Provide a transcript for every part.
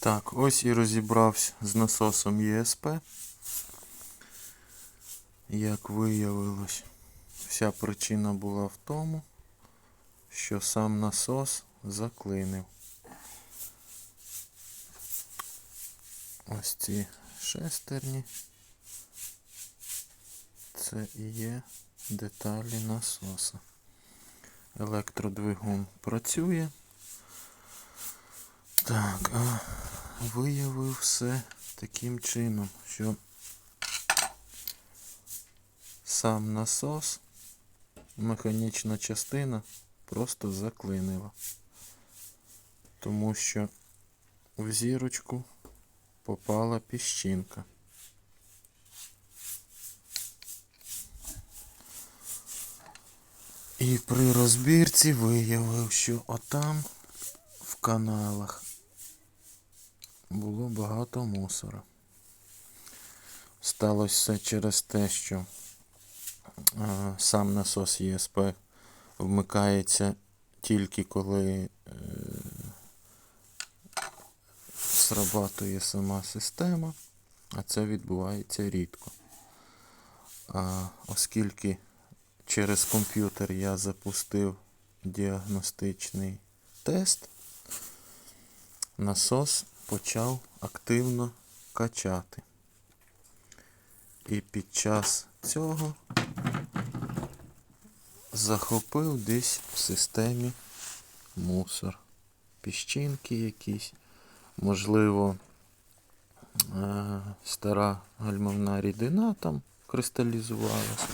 Так, ось і розібрався з насосом ЄСП. Як виявилось, вся причина була в тому, що сам насос заклинив. Ось ці шестерні. Це і є деталі насоса. Електродвигун працює. Так, а виявив все таким чином, що сам насос, механічна частина просто заклинила. Тому що в зірочку попала піщинка. І при розбірці виявив, що отам в каналах було багато мусора. Сталося все через те, що е, сам насос ЄСП вмикається тільки коли е, срабатує сама система, а це відбувається рідко. А оскільки через комп'ютер я запустив діагностичний тест, насос почав активно качати. І під час цього захопив десь в системі мусор. Піщинки якісь, можливо, е, стара гальмовна рідина там кристалізувалася.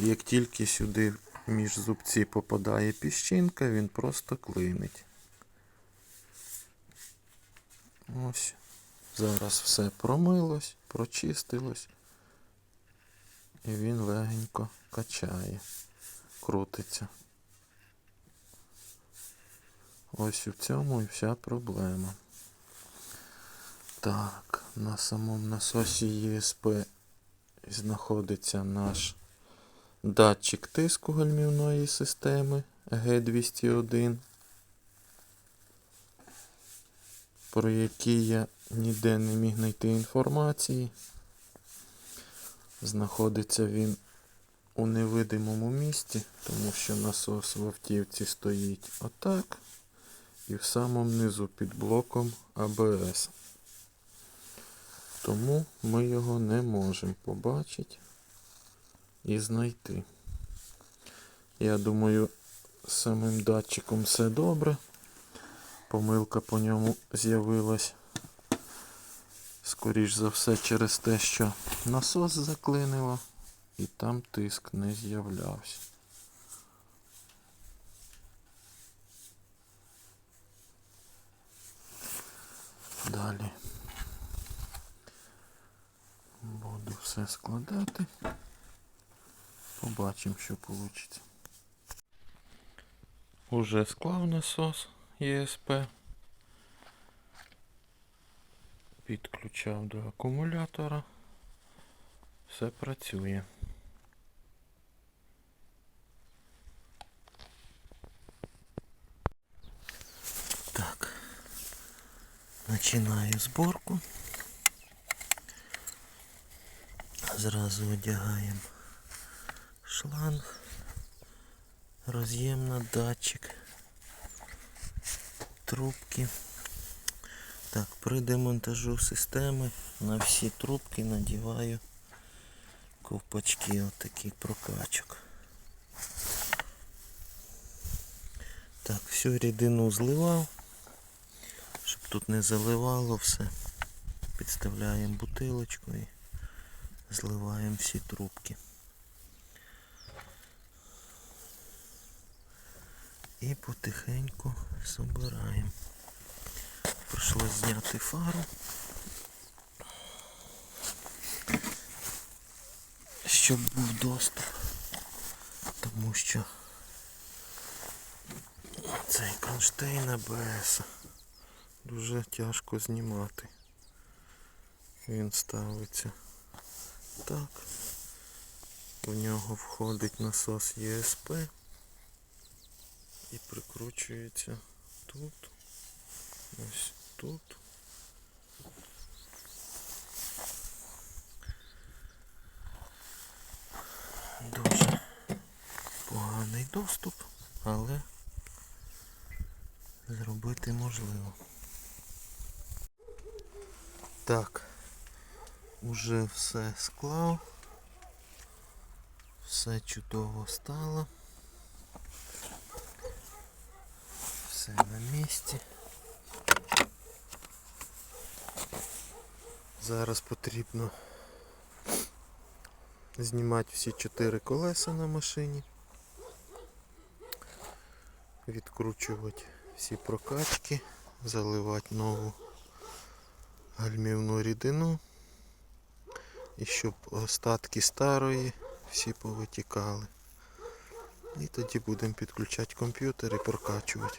Як тільки сюди між зубці попадає піщинка, він просто клинить. Ось. Зараз все промилось, прочистилось. І він легенько качає, крутиться. Ось у цьому і вся проблема. Так, на самому насосі ЄСП знаходиться наш датчик тиску гальмівної системи Г201, про який я ніде не міг знайти інформації. Знаходиться він у невидимому місці, тому що насос в автівці стоїть отак і в самому низу під блоком АБС. Тому ми його не можемо побачити і знайти. Я думаю, самим датчиком все добре. Помилка по ньому з'явилась. Скоріш за все через те, що насос заклинило і там тиск не з'являвся. Далі буду все складати. Побачимо, що вийде. Уже склав насос ЄСП. Підключав до акумулятора. Все працює. Так. Починаю зборку. Зразу одягаємо шланг, роз'єм на датчик, трубки. Так, при демонтажу системи на всі трубки надіваю ковпачки отакий прокачок. Так, всю рідину зливав, щоб тут не заливало все. Підставляємо бутилочку і зливаємо всі трубки. І потихеньку собираємо. Прийшлось зняти фару. Щоб був доступ. Тому що цей кронштейн АБС дуже тяжко знімати. Він ставиться так. В нього входить насос ЄСП і прикручується тут, ось тут. Дуже поганий доступ, але зробити можливо. Так, уже все склав, все чудово стало. Місці. Зараз потрібно знімати всі чотири колеса на машині. Відкручувати всі прокачки, заливати нову гальмівну рідину. І щоб остатки старої всі повитікали. І тоді будемо підключати комп'ютер і прокачувати.